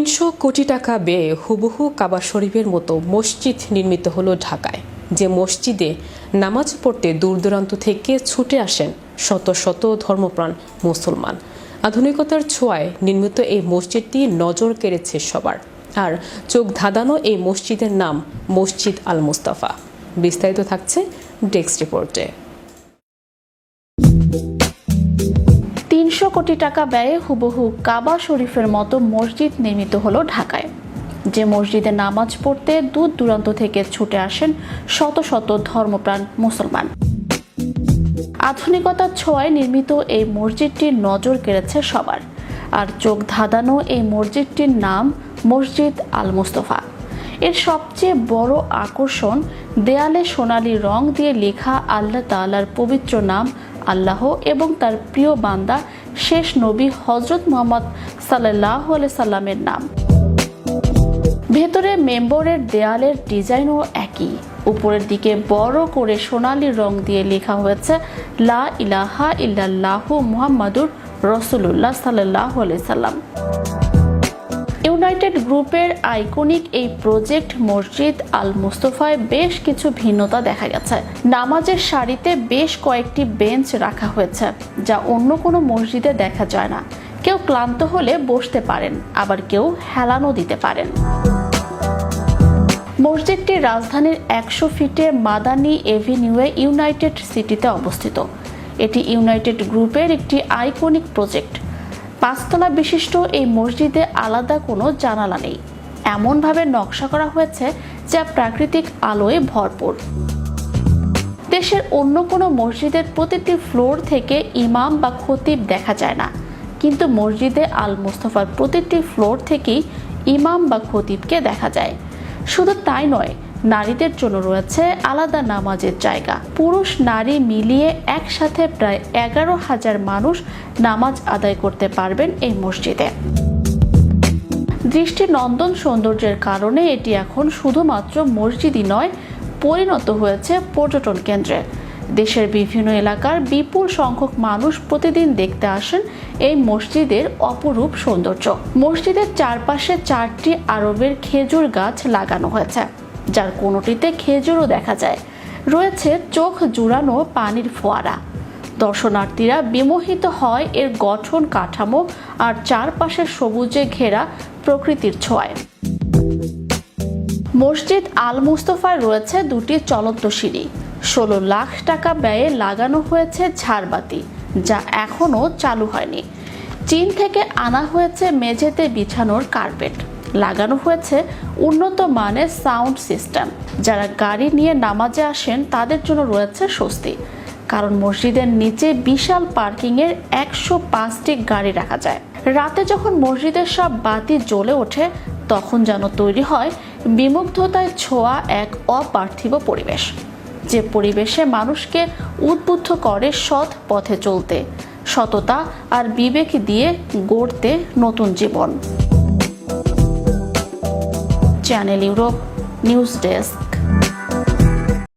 তিনশো কোটি টাকা ব্যয়ে হুবহু কাবা শরীফের মতো মসজিদ নির্মিত হলো ঢাকায়। যে মসজিদে নামাজ পড়তে দূর দূরান্ত থেকে ছুটে আসেন শত শত ধর্মপ্রাণ মুসলমান। আধুনিকতার ছোঁয়ায় নির্মিত এই মসজিদটি নজর কেড়েছে সবার। আর চোখ ধাঁধানো এই মসজিদের নাম মসজিদ আল মুস্তাফা বিস্তারিত থাকছে ডেস্ক রিপোর্টে। তিনশো কোটি টাকা ব্যয়ে হুবহু কাবা শরীফের মতো মসজিদ নির্মিত হলো ঢাকায়। যে মসজিদে নামাজ পড়তে দূর দূরান্ত থেকে ছুটে আসেন শত শত ধর্মপ্রাণ মুসলমান। আধুনিকতার ছোঁয়ায় নির্মিত এই মসজিদটির নজর কেড়েছে সবার। আর চোখ ধাঁধানো এই মসজিদটির নাম মসজিদ আল মুস্তফা এর সবচেয়ে বড় আকর্ষণ দেয়ালে সোনালী রং দিয়ে লেখা আল্লাহ তাআলার পবিত্র নাম আল্লাহ এবং তার প্রিয় বান্দা শেষ নবী হজরত মোহাম্মদ সাল্লাহ সাল্লামের নাম। ভেতরে মেম্বরের দেয়ালের ডিজাইনও একই। উপরের দিকে বড় করে সোনালি রং দিয়ে লেখা হয়েছে, লা ইলাহা ইল্লাল্লাহু মুহাম্মাদুর রসুল্লাহ সাল্লাহ সাল্লাম। ইউনাইটেড গ্রুপের আইকনিক এই প্রজেক্ট মসজিদ আল মুস্তফায় বেশ কিছু ভিন্নতা দেখা গেছে। নামাজের সারিতে বেশ কয়েকটি বেঞ্চ রাখা হয়েছে, যা অন্য কোনো মসজিদে দেখা যায় না। কেউ ক্লান্ত হলে বসতে পারেন, আবার কেউ হেলানো দিতে পারেন। মসজিদটি রাজধানীর একশো ফিটে মাদানি এভিনিউয়ে ইউনাইটেড সিটিতে অবস্থিত। এটি ইউনাইটেড গ্রুপের একটি আইকনিক প্রজেক্ট। পাঁচতলা বিশিষ্ট এই মসজিদে আলাদা কোনো জানালা নেই। এমনভাবে নকশা করা হয়েছে যা প্রাকৃতিক আলোয় ভরপুর। দেশের অন্য কোনো মসজিদের প্রতিটি ফ্লোর থেকে ইমাম বা খতিব দেখা যায় না। কিন্তু মসজিদে আল মুস্তফার প্রতিটি ফ্লোর থেকেই ইমাম বা খতিবকে দেখা যায়। শুধু তাই নয় নারীদের জন্য রয়েছে আলাদা নামাজের জায়গা। পুরুষ, নারী মিলিয়ে একসাথে প্রায় এগারো হাজার মানুষ নামাজ আদায় করতে পারবেন এই মসজিদে। দৃষ্টি নন্দন সৌন্দর্যের কারণে এটি এখন শুধুমাত্র মসজিদই নয়, পরিণত হয়েছে পর্যটন কেন্দ্রে। দেশের বিভিন্ন এলাকার বিপুল সংখ্যক মানুষ প্রতিদিন দেখতে আসেন এই মসজিদের অপরূপ সৌন্দর্য। মসজিদের চারপাশে চারটি আরবের খেজুর গাছ লাগানো হয়েছে। যার কোনোটিতে খেজুরও দেখা যায়। রয়েছে চোখ জুড়ানো পানির ফোয়ারা। দর্শনার্থীরা বিমোহিত হয় এর গঠন, কাঠামো আর চারপাশের সবুজে ঘেরা প্রকৃতির ছোঁয়ায়। মসজিদ আল মুস্তফায় রয়েছে দুটি চলন্ত সিঁড়ি। ষোলো লাখ টাকা ব্যয়ে লাগানো হয়েছে ঝাড়বাতি, যা এখনও চালু হয়নি। চীন থেকে আনা হয়েছে মেঝেতে বিছানোর কার্পেট। লাগানো হয়েছে উন্নত মানের সাউন্ড সিস্টেম। যারা গাড়ি নিয়ে নামাজে আসেন, তাদের জন্য রয়েছে স্বস্তি। কারণ মসজিদের নিচে বিশাল পার্কিংয়ের একশো পাঁচটি গাড়ি রাখা যায়। রাতে যখন মসজিদের সব বাতি জ্বলে ওঠে, তখন যেন তৈরি হয় বিমুগ্ধতায় ছোঁয়া এক অপার্থিব পরিবেশ। যে পরিবেশে মানুষকে উদ্বুদ্ধ করে সৎ পথে চলতে, সততা আর বিবেক দিয়ে গড়তে নতুন জীবন। Channel Europe news desk.